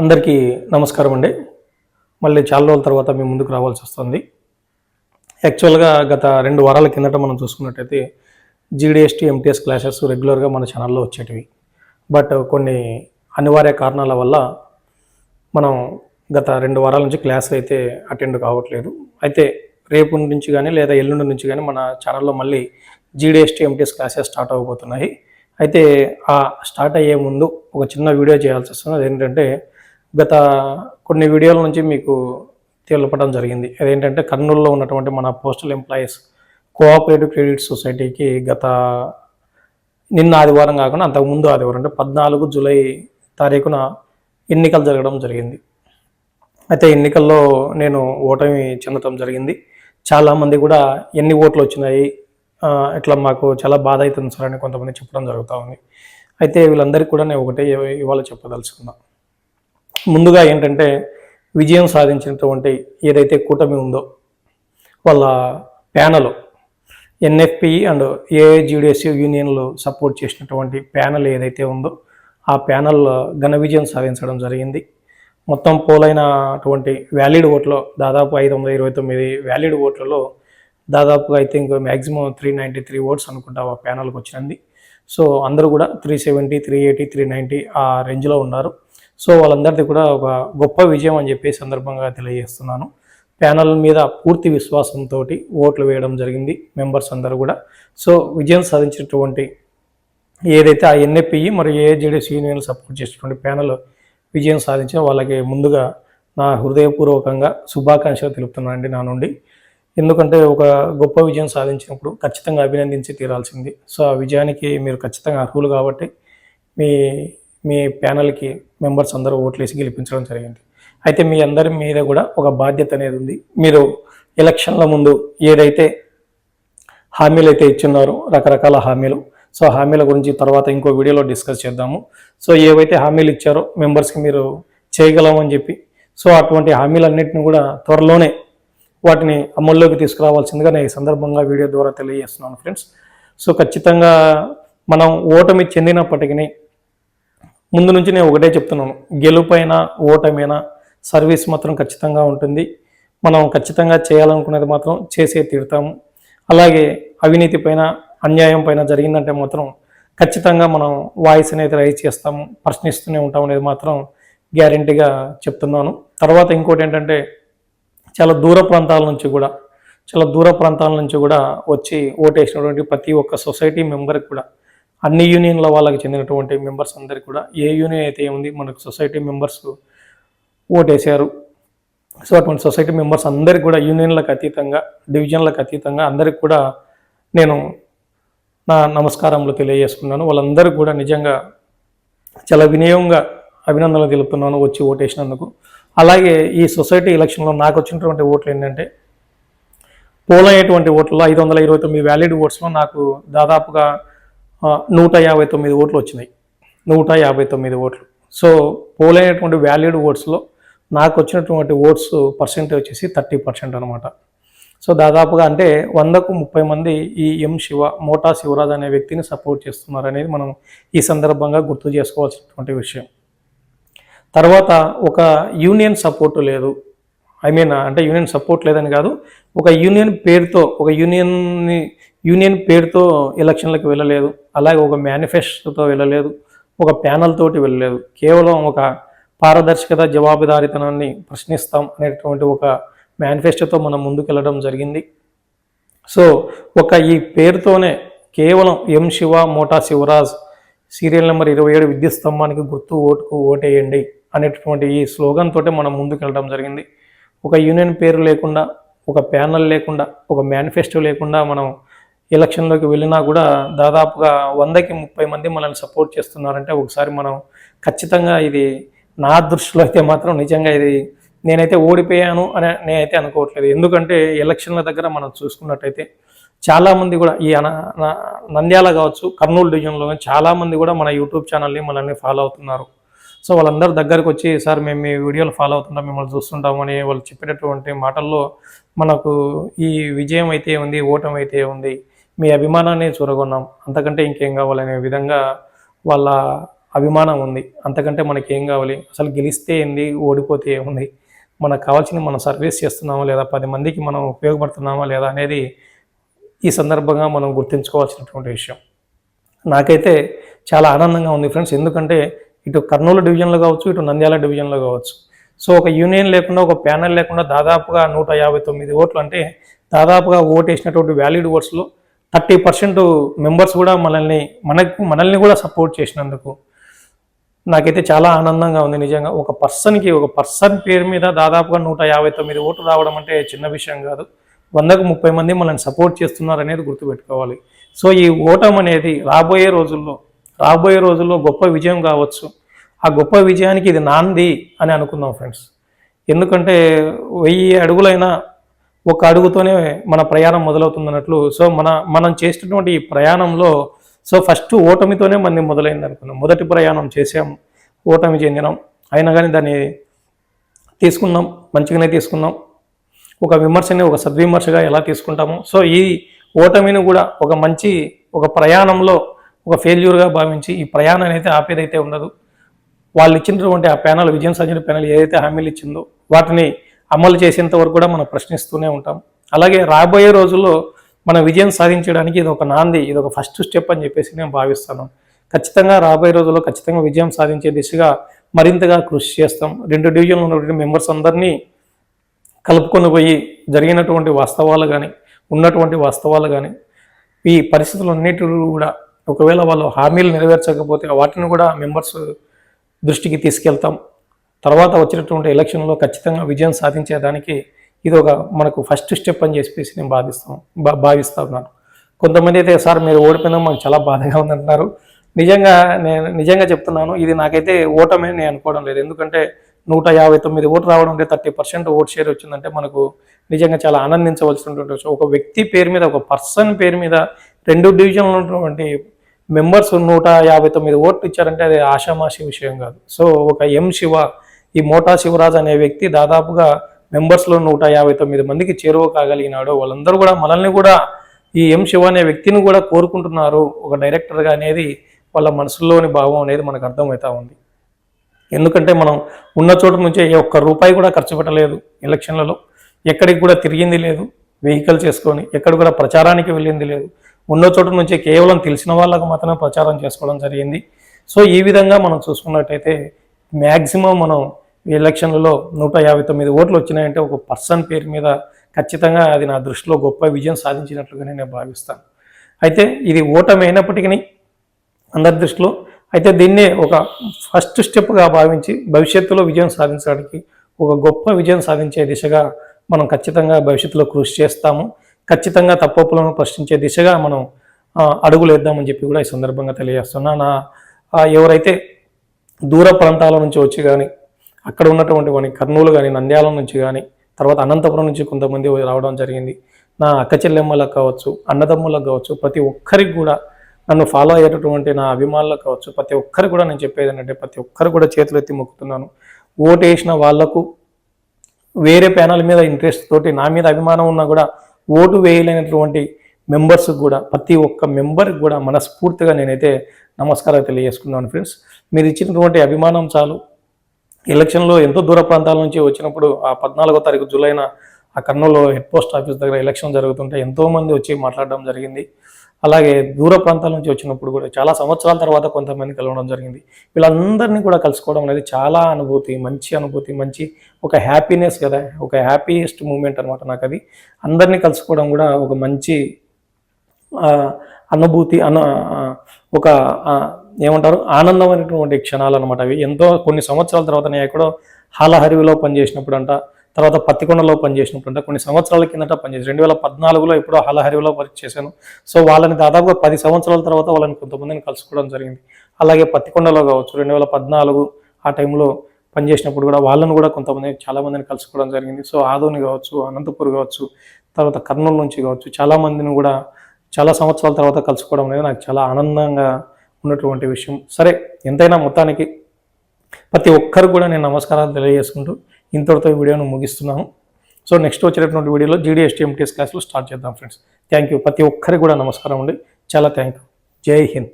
అందరికీ నమస్కారం అండి. మళ్ళీ చాలా రోజుల తర్వాత మేము ముందుకు రావాల్సి వస్తుంది. యాక్చువల్గా గత రెండు వారాల కిందట మనం చూసుకున్నట్టయితే జీడిఎస్టీ ఎంటీఎస్ క్లాసెస్ రెగ్యులర్గా మన ఛానల్లో వచ్చేటివి. బట్ కొన్ని అనివార్య కారణాల వల్ల మనం గత రెండు వారాల నుంచి క్లాస్ అయితే అటెండ్ కావట్లేదు. అయితే రేపు నుంచి కానీ లేదా ఎల్లుండి నుంచి కానీ మన ఛానల్లో మళ్ళీ జీడిఎస్టీ ఎంటీఎస్ క్లాసెస్ స్టార్ట్ అవ్వబోతున్నాయి అయితే ఆ స్టార్ట్ అయ్యే ముందు ఒక చిన్న వీడియో చేయాల్సి వస్తుంది. అదేంటంటే గత కొన్ని వీడియోల నుంచి మీకు తెలపడం జరిగింది. అదేంటంటే కర్నూలులో ఉన్నటువంటి మన పోస్టల్ ఎంప్లాయీస్ కోఆపరేటివ్ క్రెడిట్ సొసైటీకి గత నిన్న ఆదివారం కాకుండా అంతకు ముందు ఆదివారం అంటే పద్నాలుగు జూలై తారీఖున ఎన్నికలు జరగడం జరిగింది. అయితే ఎన్నికల్లో నేను ఓటమి చెందటం జరిగింది. చాలామంది కూడా ఎన్ని ఓట్లు వచ్చినాయి ఇట్లా మాకు చాలా బాధ అవుతుంది సార్ అని కొంతమంది చెప్పడం జరుగుతూ ఉంది. అయితే వీళ్ళందరికీ కూడా నేను ఒకటే ఇవాళ చెప్పదలుచుకున్నాను ముందుగా ఏంటంటే విజయం సాధించినటువంటి ఏదైతే కూటమి ఉందో వాళ్ళ ప్యానల్ ఎన్ఎఫ్పి అండ్ ఏఐజిడిఎస్యు యూనియన్లు సపోర్ట్ చేసినటువంటి ప్యానల్ ఏదైతే ఉందో ఆ ప్యానల్ ఘన విజయం సాధించడం జరిగింది. మొత్తం పోలైనటువంటి వ్యాలిడ్ ఓట్లో దాదాపు ఐదు వందల ఇరవై తొమ్మిది వ్యాలిడ్ ఓట్లలో దాదాపుగా I think maximum three ninety three votes అనుకుంటా ఆ ప్యానల్కి వచ్చింది. సో అందరూ కూడా three seventy three eighty three ninety ఆ రేంజ్లో ఉన్నారు. సో వాళ్ళందరిది కూడా ఒక గొప్ప విజయం అని చెప్పి సందర్భంగా తెలియజేస్తున్నాను. ప్యానల్ మీద పూర్తి విశ్వాసంతో ఓట్లు వేయడం జరిగింది మెంబర్స్ అందరూ కూడా. సో విజయం సాధించినటువంటి ఏదైతే ఆ ఎన్ఏపి మరియు ఏజేడీఎస్ యూనియన్ సపోర్ట్ చేసినటువంటి ప్యానల్ విజయం సాధించిన వాళ్ళకి ముందుగా నా హృదయపూర్వకంగా శుభాకాంక్షలు తెలుపుతున్నానండి నా నుండి. ఎందుకంటే ఒక గొప్ప విజయం సాధించినప్పుడు ఖచ్చితంగా అభినందించి తీరాల్సింది. సో ఆ విజయానికి మీరు ఖచ్చితంగా అర్హులు కాబట్టి మీ మీ ప్యానల్కి మెంబర్స్ అందరూ ఓట్లేసి గెలిపించడం జరిగింది. అయితే మీ అందరి మీద కూడా ఒక బాధ్యత అనేది ఉంది. మీరు ఎలక్షన్ల ముందు ఏదైతే హామీలు అయితే ఇచ్చున్నారో రకరకాల హామీలు. సో హామీల గురించి తర్వాత ఇంకో వీడియోలో డిస్కస్ చేద్దాము. సో ఏవైతే హామీలు ఇచ్చారో మెంబర్స్కి మీరు చేయగలమని చెప్పి సో అటువంటి హామీలన్నింటినీ కూడా త్వరలోనే వాటిని అమల్లోకి తీసుకురావాల్సిందిగా నేను ఈ సందర్భంగా వీడియో ద్వారా తెలియజేస్తున్నాను ఫ్రెండ్స్. సో ఖచ్చితంగా మనం ఓటమి చెందినప్పటికీ ముందు నుంచి నేను ఒకటే చెప్తున్నాను. గెలుపైన ఓటమైనా సర్వీస్ మాత్రం ఖచ్చితంగా ఉంటుంది. మనం ఖచ్చితంగా చేయాలనుకునేది మాత్రం చేసే తీరుతాము. అలాగే అవినీతి పైన అన్యాయం పైన జరిగిందంటే మాత్రం ఖచ్చితంగా మనం వాయిస్ అనేది రైజ్ చేస్తాము. ప్రశ్నిస్తూనే ఉంటాం అనేది మాత్రం గ్యారంటీగా చెప్తున్నాను. తర్వాత ఇంకోటి ఏంటంటే చాలా దూర ప్రాంతాల నుంచి కూడా చాలా దూర ప్రాంతాల నుంచి కూడా వచ్చి ఓటేసినటువంటి ప్రతి ఒక్క సొసైటీ మెంబర్కి కూడా అన్ని యూనియన్ల వాళ్ళకి చెందినటువంటి మెంబర్స్ అందరికీ కూడా ఏ యూనియన్ అయితే ఉంది మనకు సొసైటీ మెంబర్స్ ఓటేశారు. సో అటువంటి సొసైటీ మెంబర్స్ అందరికి కూడా యూనియన్లకు అతీతంగా డివిజన్లకు అతీతంగా అందరికి కూడా నేను నా నమస్కారములు తెలియజేసుకున్నాను. వాళ్ళందరికీ కూడా నిజంగా చాలా వినయంగా అభినందనలు తెలుపుతున్నాను వచ్చి ఓటేసినందుకు. అలాగే ఈ సొసైటీ ఎలక్షన్లో నాకు వచ్చినటువంటి ఓట్లు ఏంటంటే పోలయ్యేటువంటి ఓట్లలో ఐదు వందల ఇరవై తొమ్మిది వ్యాలిడ్ ఓట్స్లో నాకు దాదాపుగా నూట యాభై తొమ్మిది ఓట్లు వచ్చినాయి. నూట యాభై తొమ్మిది ఓట్లు. సో పోలైనటువంటి వ్యాలిడ్ ఓట్స్లో నాకు వచ్చినటువంటి ఓట్స్ పర్సెంటేజ్ వచ్చేసి థర్టీ పర్సెంట్ అనమాట సో దాదాపుగా అంటే వందకు ముప్పై మంది ఈ ఎం శివ మోటా శివరాజ్ అనే వ్యక్తిని సపోర్ట్ చేస్తున్నారు అనేది మనం ఈ సందర్భంగా గుర్తు చేసుకోవాల్సినటువంటి విషయం. తర్వాత ఒక యూనియన్ సపోర్ట్ లేదు. ఐ మీన్ అంటే యూనియన్ సపోర్ట్ లేదని కాదు ఒక యూనియన్ పేరుతో ఒక యూనియన్ని యూనియన్ పేరుతో ఎలక్షన్లకు వెళ్ళలేదు. అలాగే ఒక మేనిఫెస్టోతో వెళ్ళలేదు. ఒక ప్యానల్ తోటి వెళ్ళలేదు. కేవలం ఒక పారదర్శకత జవాబుదారితనాన్ని ప్రశ్నిస్తాం అనేటువంటి ఒక మేనిఫెస్టోతో మనం ముందుకెళ్ళడం జరిగింది. సో ఒక ఈ పేరుతోనే కేవలం M Shiva Mota Shivaraj serial number ఇరవై ఏడు విద్యుత్ స్తంభానికి గుర్తు ఓటుకు ఓటేయండి అనేటటువంటి ఈ స్లోగన్ తోటే మనం ముందుకెళ్ళడం జరిగింది. ఒక యూనియన్ పేరు లేకుండా ఒక ప్యానల్ లేకుండా ఒక మేనిఫెస్టో లేకుండా మనం ఎలక్షన్లోకి వెళ్ళినా కూడా దాదాపుగా వందకి ముప్పై మంది మనల్ని సపోర్ట్ చేస్తున్నారంటే ఒకసారి మనం ఖచ్చితంగా ఇది నా దృష్టిలో అయితే మాత్రం నిజంగా ఇది నేనైతే ఓడిపోయాను అని నేనైతే అనుకోవట్లేదు. ఎందుకంటే ఎలక్షన్ల దగ్గర మనం చూసుకున్నట్టయితే చాలామంది కూడా ఈ అన నంద్యాల కావచ్చు కర్నూలు డివిజన్లో చాలామంది కూడా మన యూట్యూబ్ ఛానల్ని మనల్ని ఫాలో అవుతున్నారు. సో వాళ్ళందరి దగ్గరకు వచ్చి సార్ మేము మీ వీడియోలు ఫాలో అవుతుంటాం మిమ్మల్ని చూస్తుంటామని వాళ్ళు చెప్పేటటువంటి మాటల్లో మనకు ఈ విజయం అయితే ఉంది ఓటమి అయితే ఉంది. మీ అభిమానాన్ని చూరగొన్నాం. అంతకంటే ఇంకేం కావాలనే విధంగా వాళ్ళ అభిమానం ఉంది. అంతకంటే మనకి ఏం కావాలి? అసలు గెలిస్తే ఏంది? ఓడిపోతే ఏముంది? మనకు కావాల్సింది మనం సర్వీస్ చేస్తున్నామా లేదా? పది మందికి మనం ఉపయోగపడుతున్నామా లేదా అనేది ఈ సందర్భంగా మనం గుర్తుంచుకోవాల్సినటువంటి విషయం. నాకైతే చాలా ఆనందంగా ఉంది ఫ్రెండ్స్. ఎందుకంటే ఇటు కర్నూలు డివిజన్లో కావచ్చు ఇటు నంద్యాల డివిజన్లో కావచ్చు. సో ఒక యూనియన్ లేకుండా ఒక ప్యానెల్ లేకుండా దాదాపుగా నూట యాభై తొమ్మిది ఓట్లు అంటే దాదాపుగా ఓటు వేసినటువంటి వ్యాలిడ్ ఓట్స్లో థర్టీ పర్సెంట్ మెంబర్స్ కూడా మనల్ని మనకు మనల్ని కూడా సపోర్ట్ చేసినందుకు నాకైతే చాలా ఆనందంగా ఉంది నిజంగా. ఒక పర్సన్కి ఒక పర్సన్ పేరు మీద దాదాపుగా నూట యాభై తొమ్మిది ఓట్లు రావడం అంటే చిన్న విషయం కాదు. వందకు ముప్పై మంది మనల్ని సపోర్ట్ చేస్తున్నారు అనేది గుర్తుపెట్టుకోవాలి. సో ఈ ఓటం అనేది రాబోయే రోజుల్లో రాబోయే రోజుల్లో గొప్ప విజయం కావచ్చు. ఆ గొప్ప విజయానికి ఇది నాంది అని అనుకుందాం ఫ్రెండ్స్. ఎందుకంటే వెయ్యి అడుగులైనా ఒక అడుగుతోనే మన ప్రయాణం మొదలవుతుందన్నట్లు. సో మన మనం చేసినటువంటి ఈ ప్రయాణంలో సో ఫస్ట్ ఓటమితోనే మంది మొదలైంది అనుకున్నాం. మొదటి ప్రయాణం చేసాం ఓటమి చెందినాం. అయినా కానీ దాన్ని తీసుకున్నాం మంచిగానే తీసుకున్నాం. ఒక విమర్శని ఒక సద్విమర్శగా ఎలా తీసుకుంటాము. సో ఈ ఓటమిని కూడా ఒక మంచి ఒక ప్రయాణంలో ఒక ఫెయిల్యూర్గా భావించి ఈ ప్రయాణం అయితే ఆపేదైతే ఉండదు. వాళ్ళు ఇచ్చినటువంటి ఆ ప్యానల్ విజయం సాధించిన ప్యానల్ ఏదైతే హామీలు ఇచ్చిందో వాటిని అమలు చేసేంత వరకు కూడా మనం ప్రశ్నిస్తూనే ఉంటాం. అలాగే రాబోయే రోజుల్లో మన విజయం సాధించడానికి ఇది ఒక నాంది ఇది ఒక ఫస్ట్ స్టెప్ అని చెప్పేసి నేను భావిస్తాను. ఖచ్చితంగా రాబోయే రోజుల్లో ఖచ్చితంగా విజయం సాధించే దిశగా మరింతగా కృషి చేస్తాం. రెండు డివిజన్లు ఉన్నటువంటి మెంబర్స్ అందరినీ కలుపుకొని పోయి జరిగినటువంటి వాస్తవాలు కానీ ఉన్నటువంటి వాస్తవాలు కానీ ఈ పరిస్థితులన్నిటి కూడా ఒకవేళ వాళ్ళు హామీలు నెరవేర్చకపోతే వాటిని కూడా మెంబర్స్ దృష్టికి తీసుకెళ్తాం. తర్వాత వచ్చినటువంటి ఎలక్షన్లో ఖచ్చితంగా విజయం సాధించేదానికి ఇది ఒక మనకు ఫస్ట్ స్టెప్ అని చెప్పేసి నేను భావిస్తాను భా భావిస్తా ఉన్నాను. కొంతమంది అయితే సార్ మీరు ఓడిపోయినా మాకు చాలా బాధగా ఉందంటున్నారు. నిజంగా నేను నిజంగా చెప్తున్నాను ఇది నాకైతే ఓటమే నేను అనుకోవడం లేదు. ఎందుకంటే నూట యాభై తొమ్మిది ఓటు రావడం అంటే థర్టీ పర్సెంట్ ఓట్ షేర్ వచ్చిందంటే మనకు నిజంగా చాలా ఆనందించవలసినటువంటి ఒక వ్యక్తి పేరు మీద ఒక పర్సన్ పేరు మీద రెండు డివిజన్లు ఉన్నటువంటి మెంబర్స్ నూట యాభై తొమ్మిది ఓట్లు ఇచ్చారంటే అది ఆషామాషి విషయం కాదు. సో ఒక ఎం శివ ఈ మోటా శివరాజ్ అనే వ్యక్తి దాదాపుగా మెంబర్స్లో నూట యాభై తొమ్మిది మందికి చేరువ కాగలిగినాడు వాళ్ళందరూ కూడా మనల్ని కూడా ఈ ఎం శివ అనే వ్యక్తిని కూడా కోరుకుంటున్నారు. ఒక డైరెక్టర్గా అనేది వాళ్ళ మనసులోని భావం అనేది మనకు అర్థమవుతా ఉంది. ఎందుకంటే మనం ఉన్న చోట నుంచే ఏ ఒక్క రూపాయి కూడా ఖర్చు పెట్టలేదు ఎలక్షన్లలో. ఎక్కడికి కూడా తిరిగింది లేదు. వెహికల్ చేసుకొని ఎక్కడ కూడా ప్రచారానికి వెళ్ళింది లేదు. ఉన్న చోట నుంచి కేవలం తెలిసిన వాళ్ళకు మాత్రమే ప్రచారం చేసుకోవడం జరిగింది. సో ఈ విధంగా మనం చూసుకున్నట్టయితే మ్యాక్సిమం మనం ఈ ఎలక్షన్లలో నూట యాభై తొమ్మిది ఓట్లు వచ్చినాయంటే ఒక పర్సన్ పేరు మీద ఖచ్చితంగా అది నా దృష్టిలో గొప్ప విజయం సాధించినట్లుగానే నేను భావిస్తాను. అయితే ఇది ఓటమి అయినప్పటికీ అందరి దృష్టిలో అయితే దీన్నే ఒక ఫస్ట్ స్టెప్గా భావించి భవిష్యత్తులో విజయం సాధించడానికి ఒక గొప్ప విజయం సాధించే దిశగా మనం ఖచ్చితంగా భవిష్యత్తులో కృషి చేస్తాము. ఖచ్చితంగా తప్పులను ప్రశ్నించే దిశగా మనం ఆ, అడుగులు వేద్దామని చెప్పి కూడా ఈ సందర్భంగా తెలియజేస్తున్నా. నా ఎవరైతే దూర ప్రాంతాల నుంచి వచ్చి కానీ అక్కడ ఉన్నటువంటి వాని కర్నూలు కానీ నంద్యాల నుంచి కానీ తర్వాత అనంతపురం నుంచి కొంతమంది రావడం జరిగింది. నా అక్క చెల్లెమ్మలకు కావచ్చు అన్నదమ్ములకు కావచ్చు ప్రతి ఒక్కరికి కూడా నన్ను ఫాలో అయ్యేటటువంటి నా అభిమానులకు కావచ్చు ప్రతి ఒక్కరికి కూడా నేను చెప్పేది ఏంటంటే ప్రతి ఒక్కరు కూడా చేతులు ఎత్తి మొక్కుతున్నాను. ఓటు వేసిన వాళ్ళకు వేరే ప్యానల్ మీద ఇంట్రెస్ట్ తోటి నా మీద అభిమానం ఉన్నా కూడా ఓటు వేయలేనటువంటి మెంబర్స్ కూడా ప్రతి ఒక్క మెంబర్కి కూడా మనస్ఫూర్తిగా నేనైతే నమస్కారాలు తెలియజేసుకున్నాను ఫ్రెండ్స్ మీరు ఇచ్చినటువంటి అభిమానం చాలు. ఎలక్షన్లో ఎంతో దూర ప్రాంతాల నుంచి వచ్చినప్పుడు ఆ పద్నాలుగో తారీఖు జూలైన ఆ కర్నూలు హెడ్ పోస్ట్ ఆఫీస్ దగ్గర ఎలక్షన్ జరుగుతుంటే ఎంతోమంది వచ్చి మాట్లాడడం జరిగింది. అలాగే దూర ప్రాంతాల నుంచి వచ్చినప్పుడు కూడా చాలా సంవత్సరాల తర్వాత కొంతమంది కలవడం జరిగింది. వీళ్ళందరినీ కూడా కలుసుకోవడం అనేది చాలా అనుభూతి మంచి అనుభూతి మంచి ఒక హ్యాపీనెస్ కదా ఒక హ్యాపీయెస్ట్ మూమెంట్ అనమాట నాకు అది అందరినీ కలుసుకోవడం కూడా ఒక మంచి అనుభూతి అన ఒక ఏమంటారు ఏమంటారు ఆనందమైనటువంటి క్షణాలు అనమాట అవి. ఎంతో కొన్ని సంవత్సరాల తర్వాత నేను ఎక్కడో హాలహరివిలో పనిచేసినప్పుడు అంట తర్వాత పత్తికొండలో పనిచేసినప్పుడు అంట కొన్ని సంవత్సరాల కిందట పనిచేసి రెండు వేల పద్నాలుగులో ఎప్పుడో హాలహరివిలో వర్క్ చేశాను. సో వాళ్ళని దాదాపుగా పది సంవత్సరాల తర్వాత వాళ్ళని కొంతమందిని కలుసుకోవడం జరిగింది. అలాగే పత్తికొండలో కావచ్చు రెండు వేల పద్నాలుగు ఆ టైంలో పనిచేసినప్పుడు కూడా వాళ్ళను కూడా కొంతమంది చాలామందిని కలుసుకోవడం జరిగింది. సో ఆదోని కావచ్చు అనంతపూర్ కావచ్చు తర్వాత కర్నూలు నుంచి కావచ్చు చాలామందిని కూడా చాలా సంవత్సరాల తర్వాత కలుసుకోవడం అనేది నాకు చాలా ఆనందంగా ఉన్నటువంటి విషయం. సరే ఎంతైనా మొత్తానికి ప్రతి ఒక్కరు కూడా నేను నమస్కారాలు తెలియజేసుకుంటూ ఇంతటితో ఈ వీడియోను ముగిస్తున్నాను. సో నెక్స్ట్ వచ్చేటటువంటి వీడియోలో జీడిఎస్టీ ఎంటీఎస్ క్లాసులు స్టార్ట్ చేద్దాం ఫ్రెండ్స్. Thank you. ప్రతి ఒక్కరికి కూడా నమస్కారం అండి. చాలా థ్యాంక్ యూ. జై హింద్.